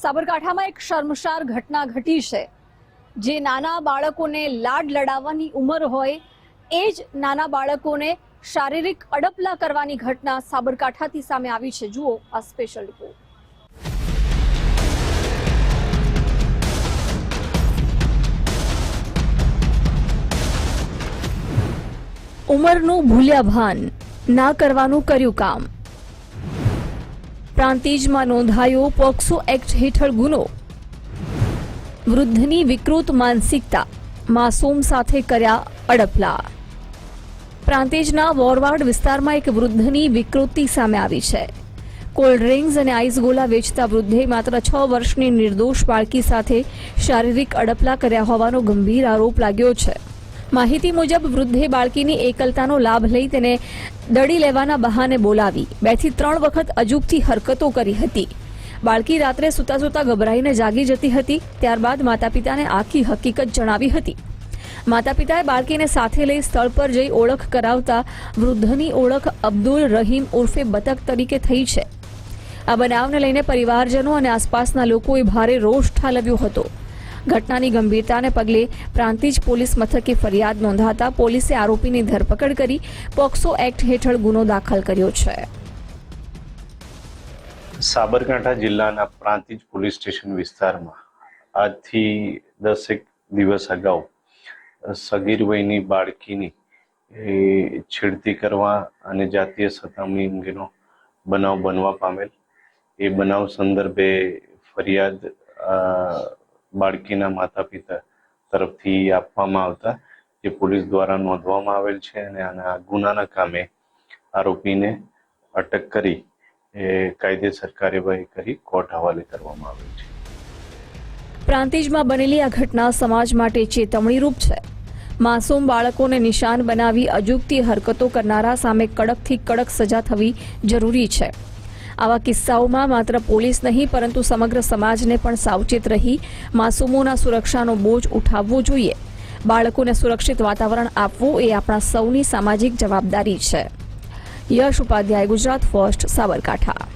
સાબરકાંઠામાં એક શર્મસાર ઘટના ઘટી છે. જે નાના બાળકોને લાડ લડાવવાની ઉંમર હોય, એ જ નાના બાળકોને શારીરિક અડપલા કરવાની ઘટના સાબરકાંઠાથી સામે આવી છે. જુઓ આ સ્પેશિયલ રિપોર્ટ ઉંમરનું ભૂલ્યા ભાન ના કરવાનું કર્યું કામ. પ્રાંતિજમાં નોંધાયો પોક્સો એક્ટ હેઠળ ગુનો. વૃદ્ધની વિકૃત માનસિકતા માસૂમ સાથે કર્યા અડપલા. પ્રાંતિજના વોરવાડ વિસ્તારમાં એક વૃદ્ધની વિકૃતિ સામે આવી છે. કોલ્ડ ડ્રિંક્સ અને આઈસગોલા વેચતા વૃદ્ધે માત્ર છ વર્ષની નિર્દોષ બાળકી સાથે શારીરિક અડપલા કર્યા હોવાનો ગંભીર આરોપ લાગ્યો છે. માહિતી મુજબ વૃદ્ધે બાળકીની એકલતાનો લાભ લઈ તેને દડી લેવાના બહાને બોલાવી. બેથી ત્રણ વખત અજુબથી હરકતો કરી હતી. બાળકી રાત્રે સૂતા સૂતા ગભરાઈને જાગી જતી હતી, ત્યારબાદ માતા પિતાને આખી હકીકત જણાવી હતી. માતા પિતાએ બાળકીને સાથે લઈ સ્થળ પર જઈ ઓળખ કરાવતા વૃદ્ધની ઓળખ અબ્દુલ રહીમ ઉર્ફે બતક તરીકે થઈ છે. આ બનાવને લઈને પરિવારજનો અને આસપાસના લોકોએ ભારે રોષ ઠાલવ્યો હતો. ઘટનાની ગંભીરતાને પગલે પ્રાંતિજ પોલીસ મથકે ફરિયાદ નોંધાતા પોલીસે આરોપીની ધરપકડ કરી પોક્સો એક્ટ હેઠળ ગુનો દાખલ કર્યો છે. સાબરકાંઠા જિલ્લાના પ્રાંતિજ પોલીસ સ્ટેશન વિસ્તારમાં આજથી દસેક દિવસ અગાઉ સગીર વયની બાળકીની છેડતી કરવા અને જાતીય સતામણી અંગેનો બનાવ બનવા પામેલ. એ બનાવ સંદર્ભે ફરિયાદ બાળકીના માતા પિતા તરફથી આપવામાં આવતા જે પોલીસ દ્વારા નોંધવામાં આવેલ છે અને આના ગુનાના કામે આરોપીને અટક કરી એ કાયદેસર કાર્યવાહી કરી કોર્ટ હવાલે કરવામાં આવેલ છે. પ્રાંતિજમાં બનેલી આ ઘટના સમાજ માટે ચેતવણીરૂપ છે. માસૂમ બાળકોને નિશાન બનાવી અજુગતી હરકતો કરનારા સામે કડકથી કડક સજા થવી જરૂરી છે. આવા કિસ્સાઓમાં માત્ર પોલીસ નહીં, પરંતુ સમગ્ર સમાજને પણ સાવચેત રહી માસૂમોના સુરક્ષાનો બોજ ઉઠાવવો જોઈએ. બાળકોને સુરક્ષિત વાતાવરણ આપવું એ આપણા સૌની સામાજિક જવાબદારી છે. યશ ઉપાધ્યાય, ગુજરાત ફર્સ્ટ સાબરકાંઠા.